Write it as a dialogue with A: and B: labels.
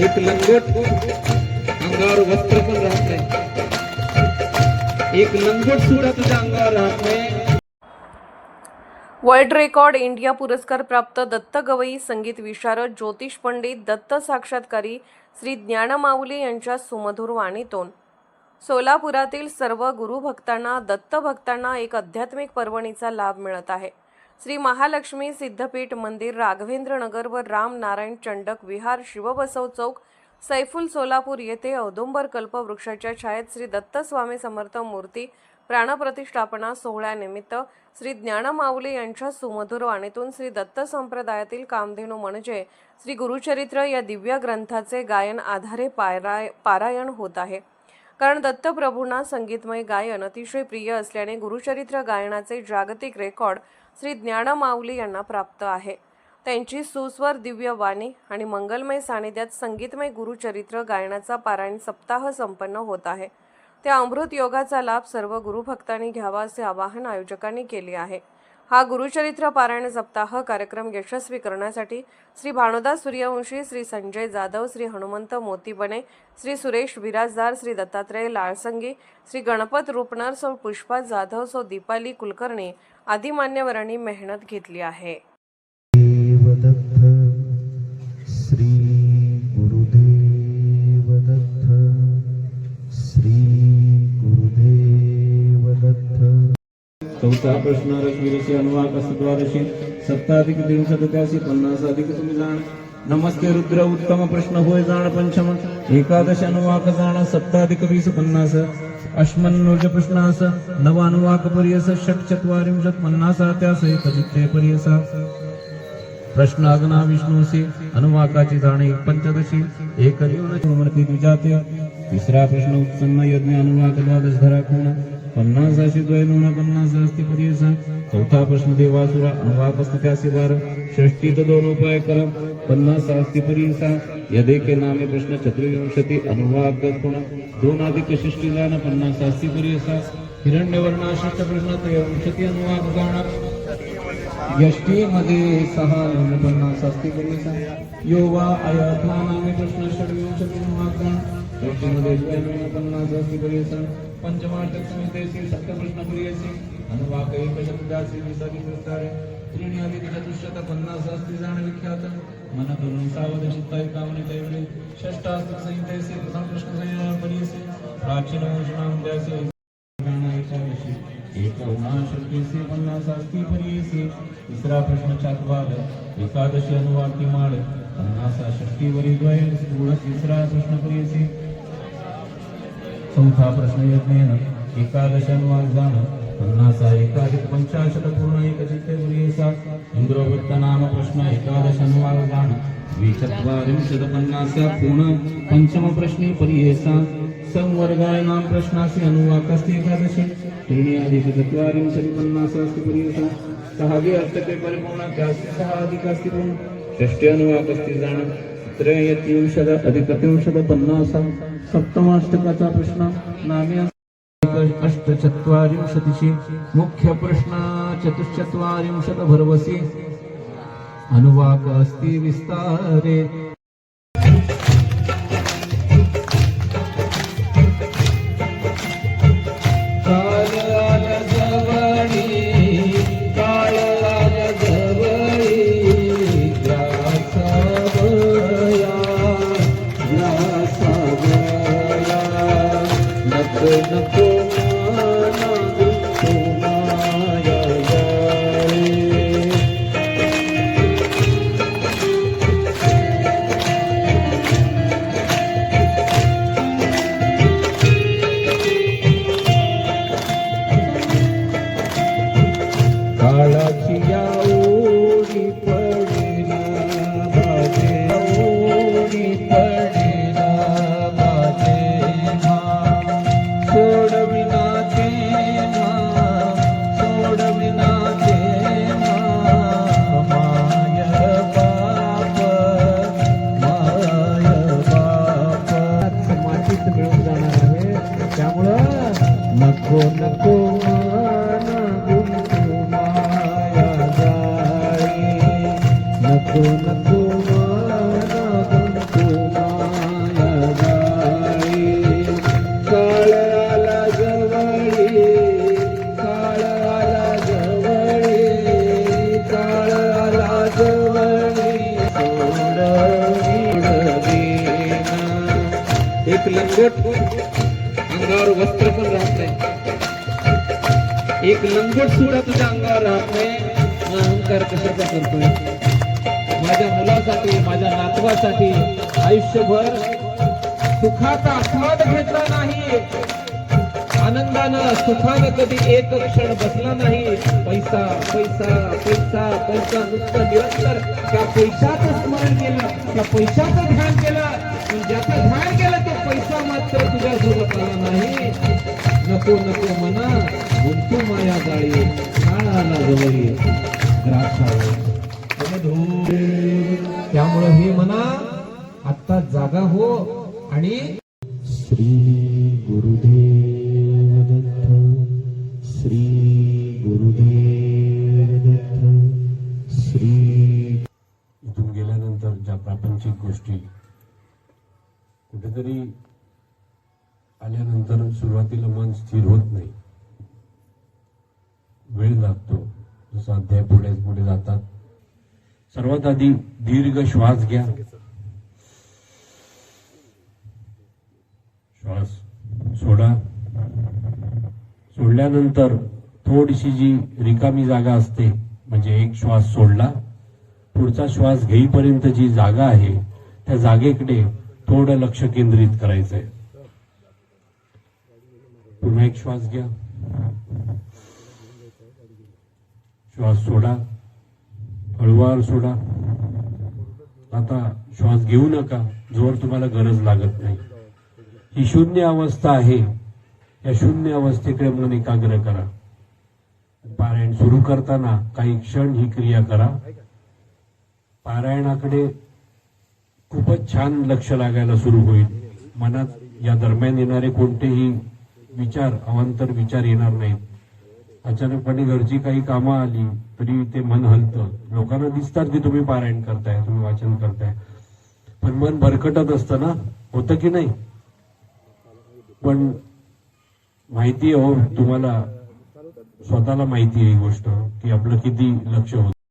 A: एक लंगट अंगावर वस्त्र पण राहत नाही. एक लंगट सुद्धा तुझ्या अंगावर राहत नाही.
B: वर्ल्ड रेकॉर्ड इंडिया पुरस्कार प्राप्त दत्त गवई संगीत विशारद ज्योतिष पंडित दत्त साक्षात्कारी श्री ज्ञानमाऊली यांच्या सुमधुर वाणीतून. सोलापुरातील सर्व गुरुभक्तांना दत्त भक्तांना एक आध्यात्मिक पर्वणीचा लाभ मिळत आहे. श्री महालक्ष्मी सिद्धपीठ मंदिर राघवेंद्र नगर व राम नारायण चंडक विहार शिवबसव चौक सैफुल सोलापूर येथे औदुंबर कल्प वृक्षाच्या छायेत श्री दत्त स्वामी समर्थ मूर्ती प्राणप्रतिष्ठापना सोहळ्यानिमित्त श्री ज्ञानमाऊली यांच्या सुमधुर वाणीतून श्री दत्त संप्रदायातील कामधेनू म्हणजे श्री गुरुचरित्र या दिव्य ग्रंथाचे गायन आधारे पाराय पारायण होत आहे. कारण दत्तप्रभूंना संगीतमय गायन अतिशय प्रिय असल्याने गुरुचरित्र गायनाचे जागतिक रेकॉर्ड श्री ज्ञानमाऊली यांना प्राप्त आहे. त्यांची सुस्वर दिव्य वाणी आणि मंगलमय सानिध्यात संगीतमय गुरुचरित्र गायनाचा पारायण सप्ताह संपन्न होत आहे. त्या अमृत योगाचा लाभ सर्व गुरुभक्तांनी घ्यावा असे आवाहन आयोजकांनी केले आहे. हा गुरुचरित्र पारायण सप्ताह कार्यक्रम यशस्वी करण्यासाठी श्री भानुदास सूर्यवंशी श्री संजय जाधव श्री हनुमंत मोतीबने श्री सुरेश बिराजदार श्री दत्तात्रय लाळसंगी श्री गणपत रूपनर सौ पुष्पा जाधव सौ दीपाली कुलकर्णी आदी मान्यवरांनी मेहनत घेतली आहे.
A: चौथा प्रश्न रश्मीरशी अनुवाक सप्ताधिक दिवसात त्याशी पन्नास नमस्ते, रुद्र, उत्तम प्रश्न होय जाण पंचम। एकादश अनुवाक जाण, सप्ताधिक वीस पन्नास। अश्मन्नुज प्रश्नास, नव अनुवाक पर्यस, षट चत्वारिंशत् पन्नास त्यास एक चित्ते पर्यस। प्रश्न अग्ना विष्णूसी अनुवाकाची जाणे पंचदशी, एक जीवनमूर्ती द्विजाते तिसरा प्रश्न उत्सन्न यज्ञ अनुवाक द्वादश धरा खूण पन्नास अशी द्वैनून पन्नास अस्ति पर्यसा चौथा प्रश्न देवासुरा अनुवाक स्थित्यासी बार षष्टी तो दोन उपाय कर. पन्नास अस्ति पर्यसा यदेके नामे प्रश्न चतुर्विंशती अनुवाक खूण दोन अधिक षष्टी जाण पन्नास अस्ति पर्यसा हिरण्यवर्णाशिष्ट प्रश्न त्रयोविंशती अनुवाक जाणार यष्टी मध्ये सहा पन्नास असते परिसा यो वा अयथा नामे प्रश्न षडविंशती महात्मा यष्टीमध्ये पन्नास अस्ति परिसा पंचमार्थक समितेसी सप्त प्रश्न परियसी अनुवाक एक शब्दासी विसरी प्रस्तारे त्रीणि अधिक चतुष्शत पन्नास असते जाण विख्यात. मन करून सावध चित्ताय कामने कैवले. षष्टास्तिक संहितेसी प्रथम प्रश्न संयोजन परियसी प्राचीन वंशनाम द्यासी एकोणाशक्तीसे पन्नास अस्ति पर्येसे तिसरा प्रश्न चातवाद एकादशी अनुवाक्य माळ। पन्नास षष्टीवरी द्वय स्थूळ तिसरा प्रश्न पर्येसे चौथा प्रश्न यज्ञेन। एकादश अनुवाद जाण। पन्नास एकाधिक पंचाशत पूर्ण एक चित्ते पर्येसा इंद्रवृत्त नाम प्रश्न एकादश अनुवाद जाण। द्विचत्वारिंशत पन्नास पूर्ण पंचम प्रश्ने पर्येसा संवर्गायनां प्रश्नासी अनुवाकस्ति एकादशी। त्रीणि अधिक चत्वारिंशति पन्नास अस्ति पर्यन्तं सहावे अर्थके परिपूर्ण त्यास्ति सहा अधिक अस्ति पूर्ण। षष्ठे अनुवाकस्ति जाण त्रयत्रिंशद अधिक त्रिंशद पन्नास। सप्तमाष्टकाचा प्रश्न। नामे अष्टचत्वारिंशतिशि मुख्य प्रश्न चतुश्चत्वारिंशत भरवसी। अनुवाक अस्ति विस्तारे। नको नको एक लंगोट अंगावर वस्त्र पण राहत नाही. एक लंगोट सुद्धा तुझ्या अंगावर राहत नाही. हा अहंकार कशाचा करतोय? माझ्या मुलासाठी माझ्या नातवासाठी आयुष्यभर सुखाचा आस्वाद घेतला नाही. आनंदानं सुखानं कधी एक क्षण बसला नाही. पैसा पैसा पैसा पैसा नुसतं निरंतर त्या पैशाचं स्मरण केलं त्या पैशाचं ध्यान केलं. आला नाही नको नको मना गुंतू माया जाळी. काळ आला जवळी. द्राक्षावर. त्यामुळं हे मना आता जागा हो आणि
C: श्री गुरुदेव दत्त श्री गुरुदेव दत्त श्री
D: इथून गेल्यानंतर ज्या प्रापंचिक गोष्टी कुठेतरी आल्यानंतर सुरुवातीला मन स्थिर होत नाही. वेळ लागतो जसा अध्याय पुढे पुढे जातात. सर्वात आधी दीर्घ श्वास घ्या. श्वास सोडा. सोडल्यानंतर थोडीशी जी रिकामी जागा असते म्हणजे एक श्वास सोडला पुढचा श्वास घेईपर्यंत जी जागा आहे त्या जागेकडे थोडं लक्ष केंद्रित करायचंय. पुन्हा एक श्वास घ्या. श्वास सोडा. हळूवार सोडा. आता श्वास घेऊ नका जोर तुम्हाला गरज लागत नाही. ही शून्य अवस्था आहे. या शून्य अवस्थेकडे मन एकाग्र करा. पारायण सुरू करताना काही क्षण ही क्रिया करा. पारायणाकडे खूपच छान लक्ष लागायला सुरू होईल. मनात या दरम्यान येणारे कोणतेही विचार अवांतर विचार येणार नाहीत. अचानकपणे घरची काही कामं आली तरी ते मन हलतं. लोकांना दिसतात की तुम्ही पारायण करताय तुम्ही वाचन करताय. पण मन भरकटत असतं ना? होतं की नाही? पण माहिती आहे हो तुम्हाला स्वतःला माहिती आहे ही गोष्ट की आपलं किती लक्ष होतं.